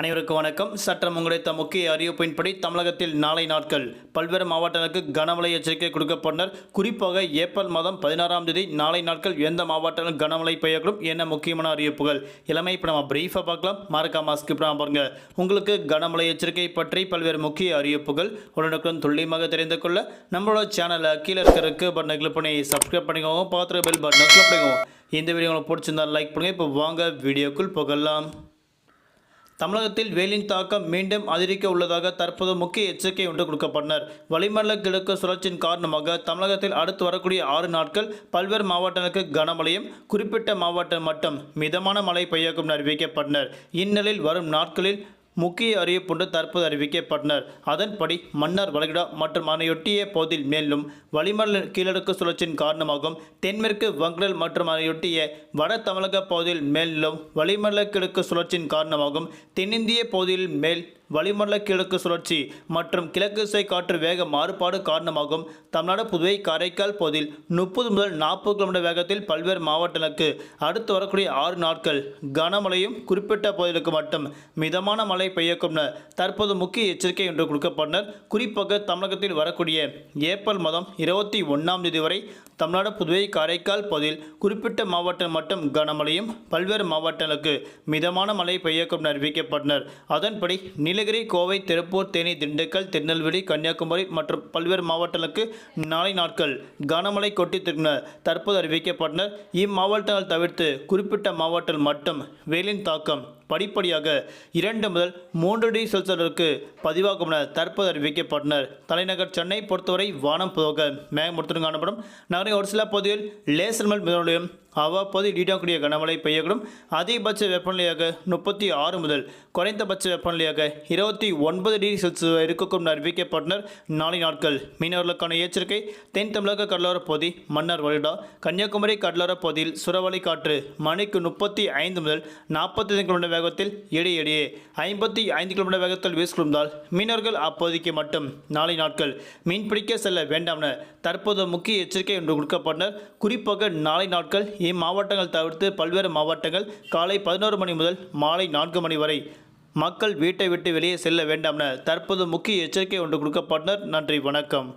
அனைவருக்கும் வணக்கம். சட்டம் கிடைத்த முக்கிய அறிவிப்பின்படி தமிழகத்தில் நாளை நாட்கள் பல்வேறு மாவட்டங்களுக்கு கனமழை எச்சரிக்கை கொடுக்கப்பட்டனர் குறிப்பாக ஏப்ரல் மாதம் பதினாறாம் தேதி நாளை நாட்கள் எந்த மாவட்டங்களும் கனமழை பெய்யக்கூடும் என்ன முக்கியமான அறிவிப்புகள்? எல்லாமே இப்போ நம்ம பிரீஃபாக பார்க்கலாம். மறக்காம ஸ்கிப் பாருங்க. உங்களுக்கு கனமழை எச்சரிக்கை பற்றி பல்வேறு முக்கிய அறிவிப்புகள் உடனுக்குடன் துல்லியமாக தெரிந்து கொள்ள நம்மளோட சேனலை கீழே இருக்கிறதுக்கு பட்டனை கிளிக் பண்ணி சப்ஸ்கிரைப் பண்ணிக்கோங்க. பார்த்துட்டு பெல் பட்டனை கிளிக் பண்ணிக்கோங்க. இந்த வீடியோ உங்களுக்கு பிடிச்சிருந்தா லைக் பண்ணுங்க. இப்போ வாங்க வீடியோக்குள் போகலாம். தமிழகத்தில் வெயிலின் தாக்கம் மீண்டும் அதிகரிக்க உள்ளதாக தற்போது முக்கிய எச்சரிக்கை ஒன்று கொடுக்கப்பட்டனர். வளிமண்டல கிழக்கு சுழற்சியின் காரணமாக தமிழகத்தில் அடுத்து வரக்கூடிய ஆறு நாட்கள் பல்வேறு மாவட்டங்களுக்கு கனமழையும் குறிப்பிட்ட மாவட்டம் மட்டும் மிதமான மழை பெய்யக்கும் அறிவிக்கப்பட்டனர். இந்நிலையில் வரும் நாட்களில் முக்கிய அறிவிப்புண்டு தற்போது அறிவிக்கப்பட்டனர். அதன்படி மன்னார் வளைகுடா மற்றும் அதனையொட்டிய பகுதியில் மேலும் வளிமண்டல கீழடுக்கு சுழற்சியின் காரணமாகவும் தென்மேற்கு வங்கடல் மற்றும் அதனையொட்டிய வட தமிழக பகுதியில் மேலும் வளிமண்டல கிழக்கு சுழற்சியின் காரணமாகவும் தென்னிந்திய பகுதியில் மேல் வளிமண்டல கிழக்கு சுழற்சி மற்றும் கிழக்கு திசை காற்று வேக மாறுபாடு காரணமாகும். தமிழ்நாடு புதுவை காரைக்கால் பகுதியில் முப்பது முதல் நாற்பது கிலோமீட்டர் வேகத்தில் பல்வேறு மாவட்டங்களுக்கு அடுத்து வரக்கூடிய ஆறு நாட்கள் கனமழையும் குறிப்பிட்ட பகுதிகளுக்கு மட்டும் மிதமான மழை பெய்யக்கும் தற்போது முக்கிய எச்சரிக்கை ஒன்று கொடுக்கப்பட்டனர். குறிப்பாக தமிழகத்தில் வரக்கூடிய ஏப்ரல் மாதம் இருபத்தி ஒன்றாம் தேதி வரை தமிழ்நாடு புதுவை காரைக்கால் பகுதியில் குறிப்பிட்ட மாவட்டம் மட்டும் கனமழையும் பல்வேறு மாவட்டங்களுக்கு மிதமான மழை பெய்யக்கும் அறிவிக்கப்பட்டனர். அதன்படி நீலகிரி கோவை திருப்பூர் தேனி திண்டுக்கல் திருநெல்வேலி கன்னியாகுமரி மற்றும் பல்வேறு மாவட்டங்களுக்கு நாளை நாட்கள் கனமழை கொட்டித்திருக்கின தற்போது அறிவிக்கப்பட்டனர். இம்மாவட்டங்கள் தவிர்த்து குறிப்பிட்ட மாவட்டங்கள் மட்டும். வெயிலின் தாக்கம் படிப்படியாக இரண்டு முதல் மூன்று டிகிரி செல்சியஸிற்கு பதிவாகும் என தற்போது அறிவிக்கப்பட்டனர். தலைநகர் சென்னை பொறுத்தவரை வானம் போக மேகமூர்த்தம் காணப்படும். நகரின் ஒரு சில பகுதியில் லேசர் மல் மிதனுடையும் அவ்வப்போது நீடிக்கக்கூடிய கனமழை பெய்யக்கூடும். அதிகபட்ச வெப்பநிலையாக முப்பத்தி ஆறு முதல் குறைந்தபட்ச வெப்பநிலையாக இருபத்தி ஒன்பது டிகிரி செல்சியஸ் இருக்கக்கூடும் என அறிவிக்கப்பட்டனர். நாளை நாட்கள் மீனவர்களுக்கான எச்சரிக்கை. தென் தமிழக கடலோரப் பகுதி மன்னார் வளைகுடா கன்னியாகுமரி கடலோரப் பகுதியில் சுறவலை காற்று மணிக்கு முப்பத்தி ஐந்து முதல் நாற்பத்தி ஐந்து கிலோமீட்டர் வேகத்தில் இடையிடையே ஐம்பத்தி ஐந்து கிலோமீட்டர் வேகத்தில் வீசிக்கொண்டால் மீனவர்கள் அப்போதைக்கு மட்டும் நாளை நாட்கள் மீன்பிடிக்க செல்ல வேண்டாம் என தற்போது முக்கிய எச்சரிக்கை ஒன்று கொடுக்கப்பட்டனர் குறிப்பாக நாளை நாட்கள் இம்மாவட்டங்கள் தவிர்த்து பல்வேறு மாவட்டங்கள் காலை பதினோரு மணி முதல் மாலை நான்கு மணி வரை மக்கள் வீட்டை விட்டு வெளியே செல்ல வேண்டாம் என தற்போது முக்கிய எச்சரிக்கை ஒன்று கொடுக்கப்பட்டனர் நன்றி வணக்கம்.